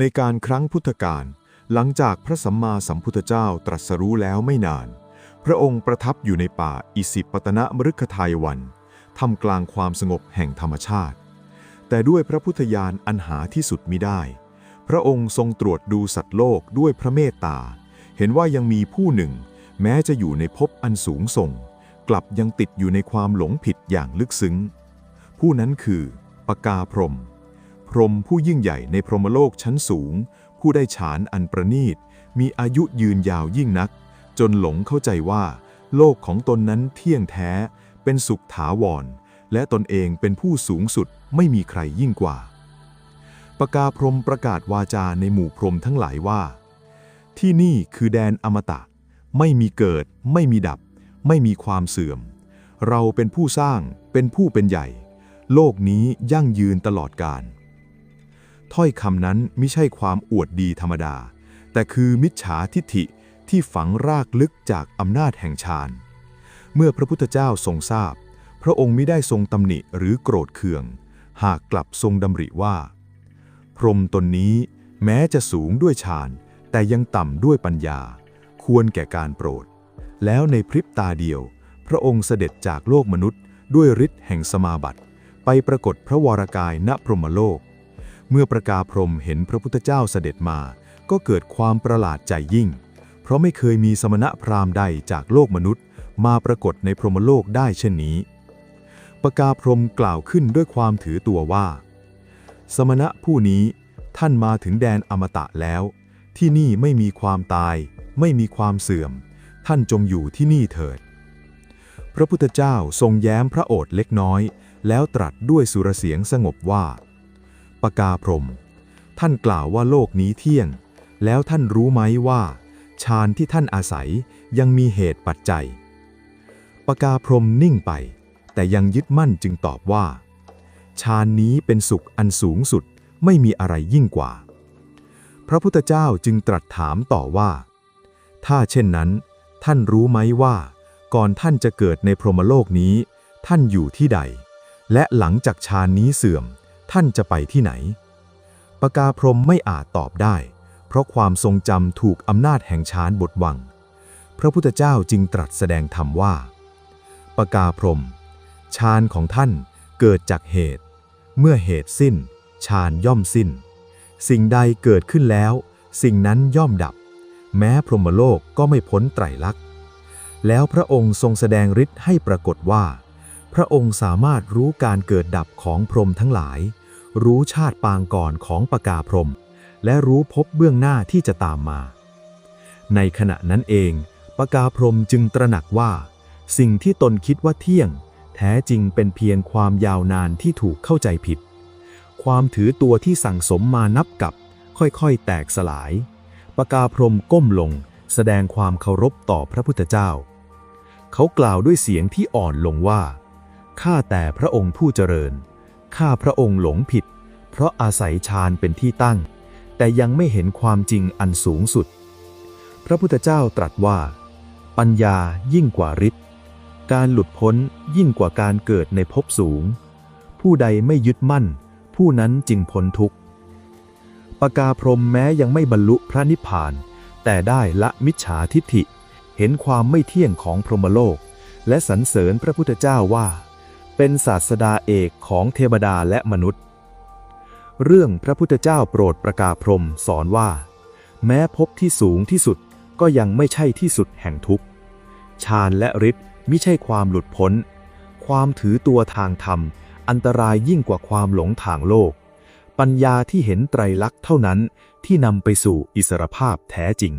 ในการครั้งพุทธกาลหลังจากพระสัมมาสัมพุทธเจ้าตรัสรู้แล้วไม่นาน พระองค์ประทับอยู่ในป่าอิสิปตนะมฤคทายวันทำกลางความสงบแห่งธรรมชาติ แต่ด้วยพระพุทธญาณอันหาที่สุดมิได้ พระองค์ทรงตรวจดูสัตว์โลกด้วยพระเมตตา เห็นว่ายังมีผู้หนึ่ง แม้จะอยู่ในภพอันสูงส่ง กลับยังติดอยู่ในความหลงผิดอย่างลึกซึ้ง ผู้นั้นคือปกาพรม รหมผู้ยิ่งใหญ่ในพรหมโลกชั้นสูง ผู้ได้ฉานอันประณีต มีอายุยืนยาวยิ่งนัก จนหลงเข้าใจว่า โลกของตนนั้นเที่ยงแท้ เป็นสุขถาวร และตนเองเป็นผู้สูงสุดไม่มีใครยิ่งกว่า ปกาพรหมประกาศวาจาในหมู่พรหมทั้งหลายว่า ที่นี่คือแดนอมตะ ไม่มีเกิด ไม่มีดับ ไม่มีความเสื่อม เราเป็นผู้สร้างเป็นผู้เป็นใหญ่ โลกนี้ยั่งยืนตลอดกาล ถ้อยคำนั้นไม่ใช่ความอวดดีธรรมดา แต่คือมิจฉาทิฐิที่ฝังรากลึกจากอำนาจแห่งฌาน เมื่อพระพุทธเจ้าทรงทราบ พระองค์ไม่ได้ทรงตำหนิหรือโกรธเคือง หากกลับทรงดำริว่า พรหมตนนี้แม้จะสูงด้วยฌาน แต่ยังต่ำด้วยปัญญา ควรแก่การโปรด แล้วในพริบตาเดียว พระองค์เสด็จจากโลกมนุษย์ ด้วยฤทธิ์แห่งสมาบัติ ไปปรากฏพระวรากายณพรหมโลก เมื่อประกาพรหมเห็นพระพุทธเจ้าเสด็จมา ก็เกิดความประหลาดใจยิ่ง เพราะไม่เคยมีสมณะพราหมณ์ใดจากโลกมนุษย์ มาปรากฏในพรหมโลกได้เช่นนี้ ประกาพรหมกล่าวขึ้นด้วยความถือตัวว่า สมณะผู้นี้ท่านมาถึงแดนอมตะแล้ว ที่นี่ไม่มีความตาย ไม่มีความเสื่อม ท่านจงอยู่ที่นี่เถิด พระพุทธเจ้าทรงแย้มพระโอษฐ์เล็กน้อย แล้วตรัสด้วยสุรเสียงสงบว่า ปกาพรม ท่านกล่าวว่าโลกนี้เที่ยง แล้วท่านรู้ไหมว่าฌานที่ท่านอาศัยยังมีเหตุปัจจัย ปกาพรมนิ่งไป แต่ยังยึดมั่นจึงตอบว่าฌานนี้เป็นสุขอันสูงสุดไม่มีอะไรยิ่งกว่า พระพุทธเจ้าจึงตรัสถามต่อว่า ถ้าเช่นนั้น ท่านรู้ไหมว่า ก่อนท่านจะเกิดในพรหมโลกนี้ ท่านอยู่ที่ใด และหลังจากฌานนี้เสื่อม ท่านจะไปที่ไหน ปกาพรมไม่อาจตอบได้ เพราะความทรงจำถูกอำนาจแห่งฌานบดวัง พระพุทธเจ้าจึงตรัสแสดงธรรมว่า ปกาพรมฌานของท่านเกิดจากเหตุ เมื่อเหตุสิ้นฌานย่อมสิ้น สิ่งใดเกิดขึ้นแล้ว สิ่งนั้นย่อมดับ แม้พรหมโลกก็ไม่พ้นไตรลักษณ์แล้วพระองค์ทรงแสดงฤทธิ์ให้ปรากฏว่า พระองค์สามารถรู้การเกิดดับของพรหมทั้งหลาย รู้ชาติปางก่อนของปกาพรหมและรู้พบเบื้องหน้าที่จะตามมา ในขณะนั้นเองปกาพรหมจึงตระหนักว่า สิ่งที่ตนคิดว่าเที่ยง แท้จริงเป็นเพียงความยาวนานที่ถูกเข้าใจผิด ความถือตัวที่สั่งสมมานับกับ ค่อยๆ แตกสลายปกาพรหมก้มลง แสดงความเคารพต่อพระพุทธเจ้า เขากล่าวด้วยเสียงที่อ่อนลงว่า ข้าแต่พระองค์ผู้เจริญ ข้าพระองค์หลงผิด เพราะอาศัยฌานเป็นที่ตั้ง แต่ยังไม่เห็นความจริงอันสูงสุด พระพุทธเจ้าตรัสว่า ปัญญายิ่งกว่าฤทธิ์ การหลุดพ้นยิ่งกว่าการเกิดในภพสูง ผู้ใดไม่ยึดมั่น ผู้นั้นจึงพ้นทุกข์ปกาพรมแม้ยังไม่บรรลุพระนิพพาน แต่ได้ละมิจฉาทิฏฐิ เห็นความไม่เที่ยงของพรหมโลก และสรรเสริญพระพุทธเจ้าว่า เป็นศาสดาเอกของเทวดาและมนุษย์ เรื่องพระพุทธเจ้าโปรดประกาศพรหมสอนว่า แม้ภพที่สูงที่สุดก็ยังไม่ใช่ที่สุดแห่งทุกข์ฌานและฤทธิ์ไมิใช่ความหลุดพ้น ความถือตัวทางธรรม อันตรายยิ่งกว่าความหลงทางโลก ปัญญาที่เห็นไตรลักษณ์เท่านั้นที่นำไปสู่อิสรภาพแท้จริง